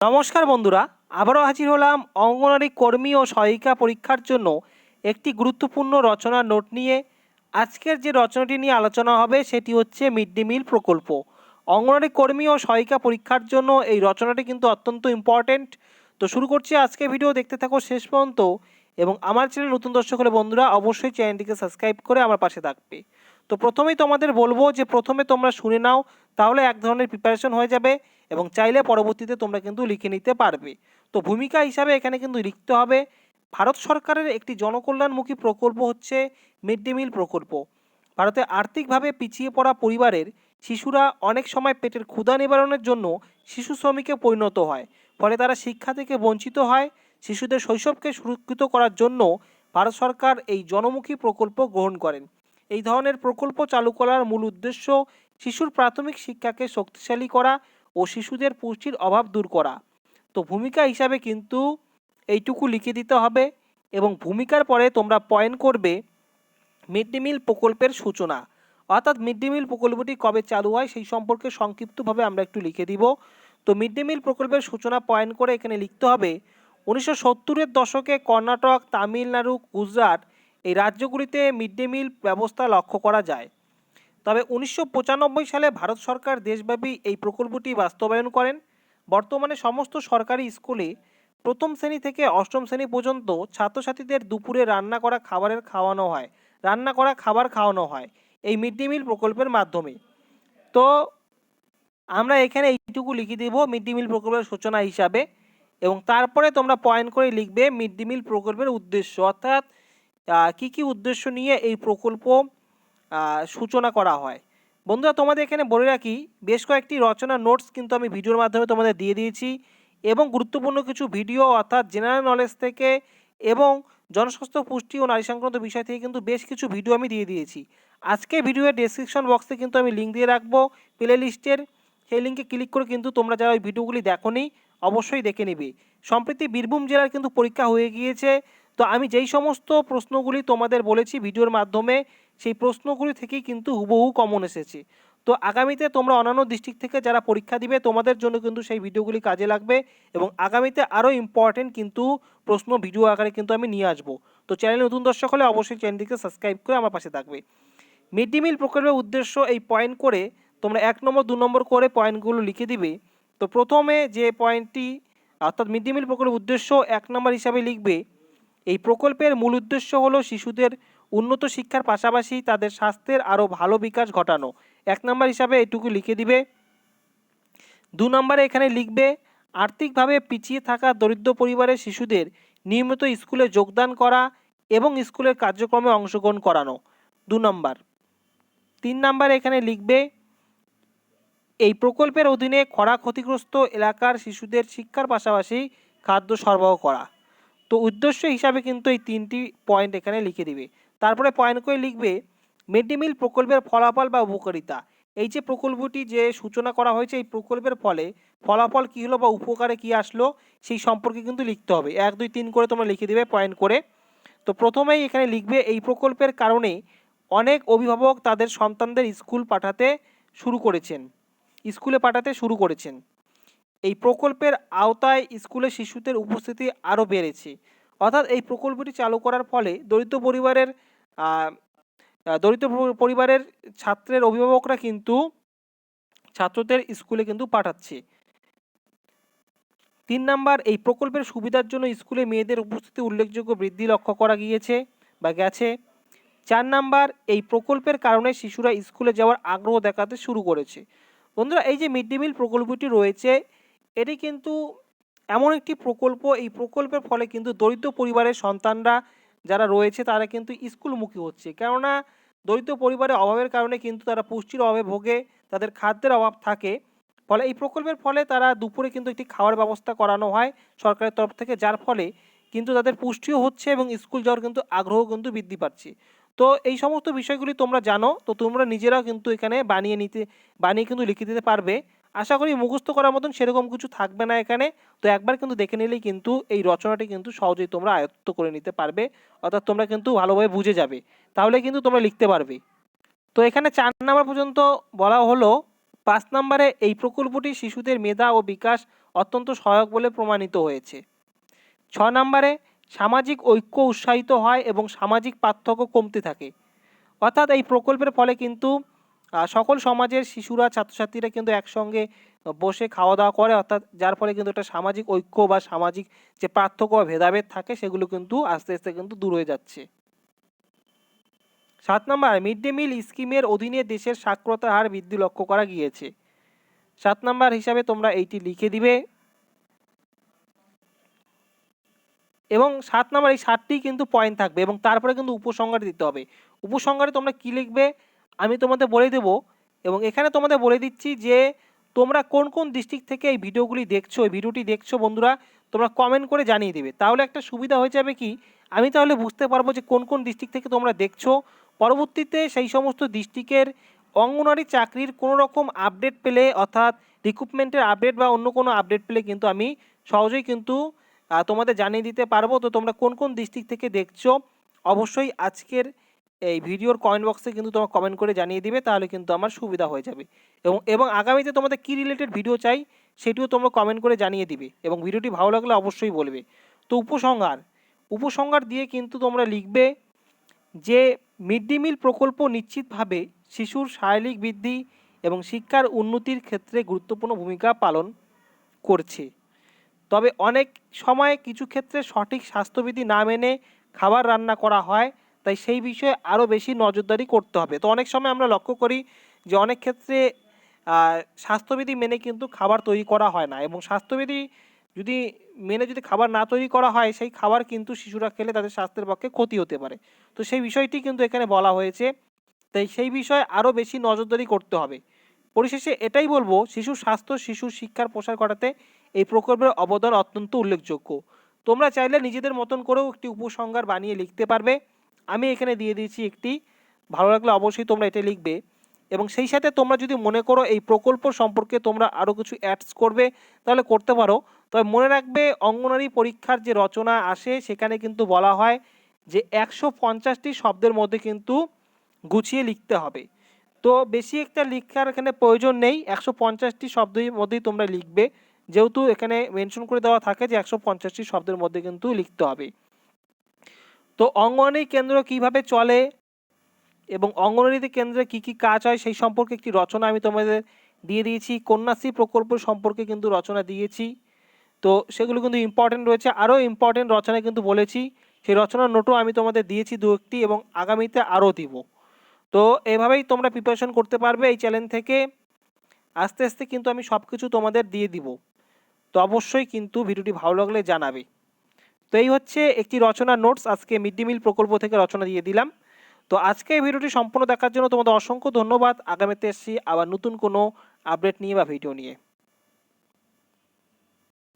নমস্কার বন্ধুরা, আবারও হাজির হলাম অঙ্গনারী কর্মী ও সহায়িকা পরীক্ষার জন্য একটি গুরুত্বপূর্ণ রচনার নোট নিয়ে। আজকের যে রচনাটি নিয়ে আলোচনা হবে সেটি হচ্ছে মিড ডে মিল প্রকল্প। অঙ্গনারী কর্মী ও সহায়িকা পরীক্ষার জন্য এই রচনাটি কিন্তু অত্যন্ত ইম্পর্ট্যান্ট তো শুরু করছি আজকে ভিডিও, দেখতে থাকো শেষ পর্যন্ত এবং আমার চ্যানেল নতুন দর্শক হলে বন্ধুরা অবশ্যই চ্যানেলটিকে সাবস্ক্রাইব করে আমার পাশে থাকবে। তো প্রথমেই তোমাদের বলব যে প্রথমে তোমরা শুনে নাও, তাহলে এক ধরনের প্রিপারেশন হয়ে যাবে। এবং চাইলে পরবর্তীতে তোমরা কিন্তু লিখে নিতে পারবে। তো ভূমিকা হিসাবে এখানে কিন্তু লিখতে হবে, ভারত সরকারের একটি জনকল্যাণমুখী প্রকল্প হচ্ছে মিড ডে মিল প্রকল্প। ভারতে আর্থিকভাবে পিছিয়ে পড়া পরিবারের শিশুরা অনেক সময় পেটের ক্ষুধা নিবারণের জন্য শিশু শ্রমিকে পরিণত হয়। ফলে তারা শিক্ষা থেকে বঞ্চিত হয়। শিশুদের শৈশবকে সুরক্ষিত করার জন্য ভারত সরকার এই জনমুখী প্রকল্প গ্রহণ করেন। এই ধরনের প্রকল্প চালু করার মূল উদ্দেশ্য শিশুর প্রাথমিক শিক্ষাকে শক্তিশালী করা ও শিশুদের পুষ্টির অভাব দূর করা। তো ভূমিকা হিসাবে কিন্তু এইটুকু লিখে দিতে হবে এবং ভূমিকার পরে তোমরা পয়েন্ট করবে মিড ডে মিল প্রকল্পের সূচনা। অর্থাৎ মিড ডে মিল প্রকল্পটি কবে চালু হয় সেই সম্পর্কে সংক্ষিপ্তভাবে আমরা একটু লিখে দিব। তো মিড ডে মিল প্রকল্পের সূচনা পয়েন্ট করে এখানে লিখতে হবে, উনিশশো সত্তরের দশকে কর্ণাটক, তামিলনাড়ু, গুজরাট এই রাজ্যগুলিতে মিড ডে মিল ব্যবস্থা লক্ষ্য করা যায়। তবে উনিশশো পঁচানব্বই সালে ভারত সরকার দেশব্যাপী এই প্রকল্পটি বাস্তবায়ন করেন। বর্তমানে সমস্ত সরকারি স্কুলে প্রথম শ্রেণি থেকে অষ্টম শ্রেণি পর্যন্ত ছাত্রছাত্রীদের দুপুরে রান্না করা খাবারের খাওয়ানো হয়, রান্না করা খাবার খাওয়ানো হয় এই মিড ডে মিল প্রকল্পের মাধ্যমে। তো আমরা এখানে এইটুকু লিখে দেব মিড ডে মিল প্রকল্পের সূচনা হিসাবে এবং তারপরে তোমরা পয়েন্ট করে লিখবে মিড ডে মিল প্রকল্পের উদ্দেশ্য। অর্থাৎ কি কি উদ্দেশ্য নিয়ে এই প্রকল্প সূচনা করা হয়। বন্ধুরা, তোমাদের এখানে বলে রাখি, বেশ কয়েকটি রচনা নোটস কিন্তু আমি ভিডিওর মাধ্যমে তোমাদের দিয়ে দিয়েছি এবং গুরুত্বপূর্ণ কিছু ভিডিও অর্থাৎ জেনারেল নলেজ থেকে এবং জনস্বাস্থ্য, পুষ্টি ও নারী সংক্রান্ত বিষয় থেকে কিন্তু বেশ কিছু ভিডিও আমি দিয়ে দিয়েছি। আজকে ভিডিওর ডেসক্রিপশন বক্সে কিন্তু আমি লিঙ্ক দিয়ে রাখব প্লে লিস্টের সেই লিঙ্কে ক্লিক করে কিন্তু তোমরা যারা ওই ভিডিওগুলি দেখোনি, অবশ্যই দেখে নেবে। সম্প্রতি বীরভূম জেলার কিন্তু পরীক্ষা হয়ে গিয়েছে। তো আমি যেই সমস্ত প্রশ্নগুলি তোমাদের বলেছি ভিডিওর মাধ্যমে, সেই প্রশ্নগুলি থেকেই কিন্তু হুবহু কমন এসেছে। তো আগামীতে তোমরা অন্যান্য ডিস্ট্রিক্ট থেকে যারা পরীক্ষা দিবে, তোমাদের জন্য কিন্তু সেই ভিডিওগুলি কাজে লাগবে এবং আগামীতে আরও ইম্পর্টেন্ট কিন্তু প্রশ্ন ভিডিও আকারে কিন্তু আমি নিয়ে আসব। তো চ্যানেলে নতুন দর্শক হলে অবশ্যই চ্যানেলটিকে সাবস্ক্রাইব করে আমার পাশে থাকবে। মিড ডে মিল প্রকল্পের উদ্দেশ্য এই পয়েন্ট করে তোমরা এক নম্বর, দু নম্বর করে পয়েন্টগুলো লিখে দিবে। তো প্রথমে যে পয়েন্টটি অর্থাৎ মিড ডে মিল প্রকল্পের উদ্দেশ্য এক নম্বর হিসাবে লিখবে এই প্রকল্পের মূল উদ্দেশ্য হলো শিশুদের উন্নত শিক্ষার পাশাপাশি তাদের স্বাস্থ্যের আরও ভালো বিকাশ ঘটানো। এক নম্বর হিসাবে এটুকু লিখে দিবে। দু নম্বরে এখানে লিখবে, আর্থিকভাবে পিছিয়ে থাকা দরিদ্র পরিবারের শিশুদের নিয়মিত স্কুলে যোগদান করা এবং স্কুলের কার্যক্রমে অংশগ্রহণ করানো। দু নম্বর। তিন নম্বরে এখানে লিখবে, এই প্রকল্পের অধীনে খরা ক্ষতিগ্রস্ত এলাকার শিশুদের শিক্ষার পাশাপাশি খাদ্য সরবরাহ করা। তো উদ্দেশ্য হিসাবে কিন্তু এই তিনটি পয়েন্ট এখানে লিখে দিবে। তারপরে পয়েন্ট করে লিখবে, মিড ডে মিল প্রকল্পের ফলাফল বা উপকারিতা। এই যে প্রকল্পটি যে সূচনা করা হয়েছে, এই প্রকল্পের ফলে ফলাফল কী হলো বা উপকারে কী আসলো, সেই সম্পর্কে কিন্তু লিখতে হবে। এক, দুই, তিন করে তোমরা লিখে দিবে পয়েন্ট করে। তো প্রথমেই এখানে লিখবে, এই প্রকল্পের কারণে অনেক অভিভাবক তাদের সন্তানদের স্কুল পাঠাতে শুরু করেছেন। স্কুলে পাঠাতে শুরু করেছেন। এই প্রকল্পের আওতায় স্কুলে শিশুদের উপস্থিতি আরও বেড়েছে। অর্থাৎ এই প্রকল্পটি চালু করার ফলে দরিদ্র পরিবারের দরিদ্র পরিবারের ছাত্রের অভিভাবকরা কিন্তু ছাত্রদের স্কুলে কিন্তু পাঠাচ্ছে। তিন নাম্বার, এই প্রকল্পের সুবিধার জন্য স্কুলে মেয়েদের উপস্থিতি উল্লেখযোগ্য বৃদ্ধি লক্ষ্য করা গিয়েছে বা গেছে। চার নাম্বার, এই প্রকল্পের কারণে শিশুরা স্কুলে যাওয়ার আগ্রহ দেখাতে শুরু করেছে। বন্ধুরা, এই যে মিড ডে মিল প্রকল্পটি রয়েছে এটি কিন্তু এমন একটি প্রকল্প। এই প্রকল্পের ফলে কিন্তু দরিদ্র পরিবারের সন্তানরা যারা রয়েছে তারা কিন্তু স্কুলমুখী হচ্ছে। কেননা দরিদ্র পরিবারের অভাবের কারণে কিন্তু তারা পুষ্টির অভাবে ভোগে, তাদের খাদ্যের অভাব থাকে। ফলে এই প্রকল্পের ফলে তারা দুপুরে কিন্তু একটি খাওয়ার ব্যবস্থা করানো হয় সরকারের তরফ থেকে, যার ফলে কিন্তু তাদের পুষ্টিও হচ্ছে এবং স্কুল যাওয়ার কিন্তু আগ্রহ কিন্তু বৃদ্ধি পাচ্ছে। তো এই সমস্ত বিষয়গুলি তোমরা জানো, তো তোমরা নিজেরাও কিন্তু এখানে বানিয়ে নিতে, বানিয়ে কিন্তু লিখে দিতে পারবে। আশা করি মুখস্থ করার মতন সেরকম কিছু থাকবে না এখানে। তো একবার কিন্তু দেখে নিলেই কিন্তু এই রচনাটি কিন্তু সহজেই তোমরা আয়ত্ত করে নিতে পারবে, অর্থাৎ তোমরা কিন্তু ভালোভাবে বুঝে যাবে। তাহলে কিন্তু তোমরা লিখতে পারবে। তো এখানে চার নাম্বার পর্যন্ত বলা হলো, পাঁচ নম্বরে এই প্রকল্পটি শিশুদের মেধা ও বিকাশ অত্যন্ত সহায়ক বলে প্রমাণিত হয়েছে। ছ নম্বরে, সামাজিক ঐক্য উৎসাহিত হয় এবং সামাজিক পার্থক্য কমতে থাকে। অর্থাৎ এই প্রকল্পের ফলে কিন্তু সকল সমাজের শিশুরা, ছাত্রছাত্রীরা কিন্তু একসঙ্গে বসে খাওয়া দাওয়া করে, অর্থাৎ যার ফলে কিন্তু একটা সামাজিক ঐক্য বা সামাজিক যে পার্থক্য বা ভেদাভেদ থাকে, সেগুলো কিন্তু আস্তে আস্তে কিন্তু দূর হয়ে যাচ্ছে। সাত নম্বর, মিড ডে মিল স্কিমের অধীনে দেশের সাক্ষরতার হার বৃদ্ধি লক্ষ্য করা গিয়েছে। সাত নম্বর হিসাবে তোমরা এইটি লিখে দিবে। এবং সাত নম্বর, এই সাতটি কিন্তু পয়েন্ট থাকবে এবং তারপরে কিন্তু উপসংহার দিতে হবে। উপসংহারে তোমরা কি লিখবে? আমি তোমাদের বলে দেবো এবং এখানে তোমাদের বলে দিচ্ছি যে তোমরা কোন কোন ডিস্ট্রিক্ট থেকে এই ভিডিওগুলি দেখছ, এই ভিডিওটি দেখছ বন্ধুরা, তোমরা কমেন্ট করে জানিয়ে দেবে। তাহলে একটা সুবিধা হয়ে যাবে কি? আমি তাহলে বুঝতে পারব যে কোন কোন ডিস্ট্রিক্ট থেকে তোমরা দেখছ। পরবর্তীতে সেই সমস্ত ডিস্ট্রিক্টের অঙ্গনওয়াড়ি চাকরির কোনো রকম আপডেট পেলে, অর্থাৎ রিক্রুটমেন্টের আপডেট বা অন্য কোনো আপডেট পেলে কিন্তু আমি সহজেই কিন্তু তোমাদের জানিয়ে দিতে পারব। তো তোমরা কোন কোন ডিস্ট্রিক্ট থেকে দেখছ? অবশ্যই আজকের এই ভিডিওর কমেন্ট বক্সে কিন্তু তোমরা কমেন্ট করে জানিয়ে দিবে, তাহলে কিন্তু আমার সুবিধা হয়ে যাবে। এবং এবং আগামীতে তোমাদের কী রিলেটেড ভিডিও চাই, সেটিও তোমরা কমেন্ট করে জানিয়ে দিবে এবং ভিডিওটি ভালো লাগলে অবশ্যই বলবে। তো উপসংহার উপসংহার দিয়ে কিন্তু তোমরা লিখবে যে মিড ডে মিল প্রকল্প নিশ্চিতভাবে শিশুর শারীরিক বৃদ্ধি এবং শিক্ষার উন্নতির ক্ষেত্রে গুরুত্বপূর্ণ ভূমিকা পালন করছে। তবে অনেক সময় কিছু ক্ষেত্রে সঠিক স্বাস্থ্যবিধি না মেনে খাবার রান্না করা হয় তাই সেই বিষয়ে আরও বেশি নজরদারি করতে হবে। তো অনেক সময় আমরা লক্ষ্য করি যে অনেক ক্ষেত্রে স্বাস্থ্যবিধি মেনে কিন্তু খাবার তৈরি করা হয় না এবং স্বাস্থ্যবিধি যদি মেনে যদি খাবার না তৈরি করা হয়, সেই খাবার কিন্তু শিশুরা খেলে তাদের স্বাস্থ্যের পক্ষে ক্ষতি হতে পারে। তো সেই বিষয়টি কিন্তু এখানে বলা হয়েছে। তাই সেই বিষয়ে আরও বেশি নজরদারি করতে হবে। পরিশেষে এটাই বলব, শিশু স্বাস্থ্য শিশুর শিক্ষার প্রসার ঘটাতে এই প্রকল্পের অবদান অত্যন্ত উল্লেখযোগ্য। তোমরা চাইলে নিজেদের মতন করেও একটি উপসংহার বানিয়ে লিখতে পারবে। আমি এখানে দিয়ে দিয়েছি একটি। ভালো লাগলে অবশ্যই তোমরা এটা লিখবে। এবং সেই সাথে তোমরা যদি মনে করো এই প্রকল্প সম্পর্কে তোমরা আরও কিছু অ্যাডস করবে, তাহলে করতে পারো। তবে মনে রাখবে অঙ্গনারী পরীক্ষার যে রচনা আসে, সেখানে কিন্তু বলা হয় যে একশো পঞ্চাশটি শব্দের মধ্যে কিন্তু গুছিয়ে লিখতে হবে। তো বেশি একটা লিখার এখানে প্রয়োজন নেই। একশো পঞ্চাশটি শব্দের মধ্যেই তোমরা লিখবে। যেহেতু এখানে মেনশন করে দেওয়া থাকে যে একশো পঞ্চাশটি শব্দের মধ্যে কিন্তু লিখতে হবে। তো অঙ্গনওয়াড়ি কেন্দ্র কীভাবে চলে এবং অঙ্গনওয়াড়ি কেন্দ্রে কি কি কাজ হয় সেই সম্পর্কে একটি রচনা আমি তোমাদের দিয়ে দিয়েছি। কন্যাশ্রী প্রকল্প সম্পর্কে কিন্তু রচনা দিয়েছি। তো সেগুলো কিন্তু ইম্পর্টেন্ট রয়েছে। আরও ইম্পর্টেন্ট রচনা কিন্তু বলেছি। সেই রচনার নোটও আমি তোমাদের দিয়েছি দু একটি এবং আগামীতে আরও দিব। তো এভাবেই তোমরা প্রিপারেশন করতে পারবে এই চ্যানেল থেকে। আস্তে আস্তে কিন্তু আমি সব কিছু তোমাদের দিয়ে দিব। তো অবশ্যই কিন্তু ভিডিওটি ভালো লাগলে জানাবে। তো এই হচ্ছে একটি রচনা নোটস আজকে মিড ডে মিল প্রকল্প থেকে রচনা দিয়ে দিলাম। তো আজকে এই ভিডিওটি সম্পূর্ণ দেখার জন্য তোমাদের অসংখ্য ধন্যবাদ। আগামীতে এসছি আবার নতুন কোনো আপডেট নিয়ে বা ভিডিও নিয়ে।